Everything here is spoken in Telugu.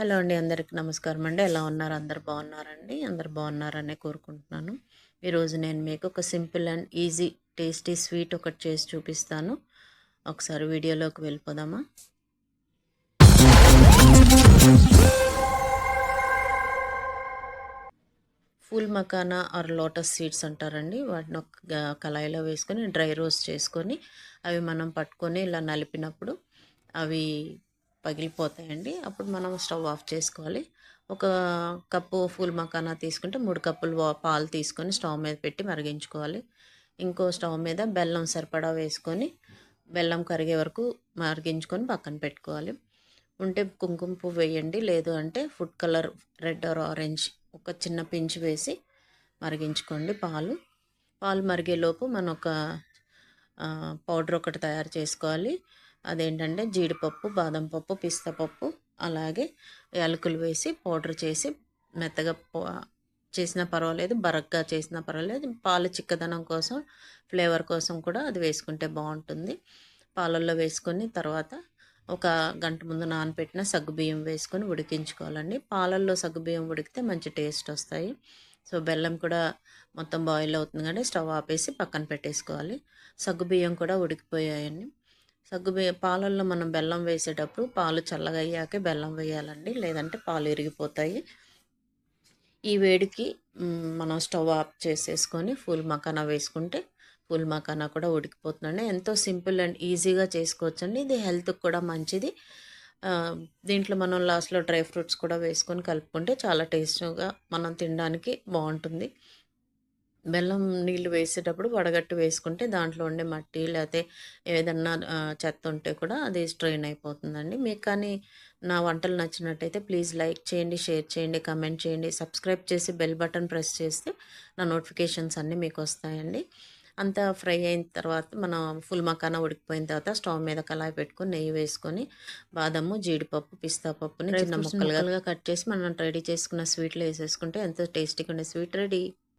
హలో అండి అందరికి నమస్కారం అండి. ఎలా ఉన్నారు? అందరు బాగున్నారండి? అందరు బాగున్నారనే కోరుకుంటున్నాను. ఈరోజు నేను మీకు ఒక simple and easy tasty sweet ఒకటి చేసి చూపిస్తాను. ఒకసారి వీడియోలోకి వెళ్ళిపోదామా? Phool makhana or lotus seeds అంటారండి. వాటిని ఒక కళాయిలో వేసుకొని డ్రై రోస్ట్ చేసుకొని అవి మనం పట్టుకొని ఇలా నలిపినప్పుడు అవి పగిలిపోతాయండి. అప్పుడు మనం స్టవ్ ఆఫ్ చేసుకోవాలి. ఒక కప్పు ఫుల్ మకానా తీసుకుంటే మూడు కప్పులు వా- పాలు తీసుకొని స్టవ్ మీద పెట్టి మరిగించుకోవాలి. ఇంకో స్టవ్ మీద బెల్లం సరిపడా వేసుకొని బెల్లం కరిగే వరకు మరిగించుకొని పక్కన పెట్టుకోవాలి. ఉంటే కుంకుమ పువ్వు వేయండి. లేదు అంటే food colour red or orange ఒక చిన్న పించ్ వేసి మరిగించుకోండి పాలు. పాలు మరిగేలోపు మనం ఒక పౌడర్ ఒకటి తయారు చేసుకోవాలి. అదేంటంటే జీడిపప్పు బాదం పప్పు పిస్తా పప్పు అలాగే యాలకులు వేసి పౌడర్ చేసి మెత్తగా చేసినా పర్వాలేదు బరగ్గా చేసినా పర్వాలేదు. పాలు చిక్కదనం కోసం ఫ్లేవర్ కోసం కూడా అది వేసుకుంటే బాగుంటుంది. పాలల్లో వేసుకొని తర్వాత ఒక గంట ముందు నానబెట్టిన సగ్గుబియ్యం వేసుకొని ఉడికించుకోవాలండి. పాలల్లో సగ్గుబియ్యం ఉడికితే మంచి టేస్ట్ వస్తాయి. సో బెల్లం కూడా మొత్తం బాయిల్ అవుతుంది కానీ స్టవ్ ఆపేసి పక్కన పెట్టేసుకోవాలి. సగ్గుబియ్యం కూడా ఉడికిపోయాయండి. సగ్గు పాలల్లో మనం బెల్లం వేసేటప్పుడు పాలు చల్లగా అయ్యాకే బెల్లం వేయాలండి. లేదంటే పాలు ఇరిగిపోతాయి. ఈ వేడికి మనం స్టవ్ ఆఫ్ చేసేసుకొని ఫుల్ మకానా వేసుకుంటే ఫుల్ మకానా కూడా ఉడికిపోతుందండి. ఎంతో సింపుల్ అండ్ ఈజీగా చేసుకోవచ్చండి. ఇది హెల్త్కి కూడా మంచిది. దీంట్లో మనం లాస్ట్లో డ్రై ఫ్రూట్స్ కూడా వేసుకొని కలుపుకుంటే చాలా టేస్ట్గా మనం తినడానికి బాగుంటుంది. బెల్లం నీళ్ళు వేసేటప్పుడు వడగట్టి వేసుకుంటే దాంట్లో ఉండే మట్టి లేకపోతే ఏదన్నా చెత్త ఉంటే కూడా అది స్ట్రెయిన్ అయిపోతుందండి. మీకు కానీ నా వంటలు నచ్చినట్టయితే ప్లీజ్ లైక్ చేయండి షేర్ చేయండి కమెంట్ చేయండి. సబ్స్క్రైబ్ చేసి బెల్ బటన్ ప్రెస్ చేస్తే నా నోటిఫికేషన్స్ అన్నీ మీకు వస్తాయండి. అంతా ఫ్రై అయిన తర్వాత మనం ఫుల్ మకానా ఉడికిపోయిన తర్వాత స్టవ్ మీద కళాయి పెట్టుకొని నెయ్యి వేసుకొని బాదము జీడిపప్పు పిస్తా పప్పుని చిన్న ముక్కలుగా కట్ చేసి మనం రెడీ చేసుకున్న స్వీట్లో వేసేసుకుంటే ఎంతో టేస్టీగా ఉండే స్వీట్ రెడీ.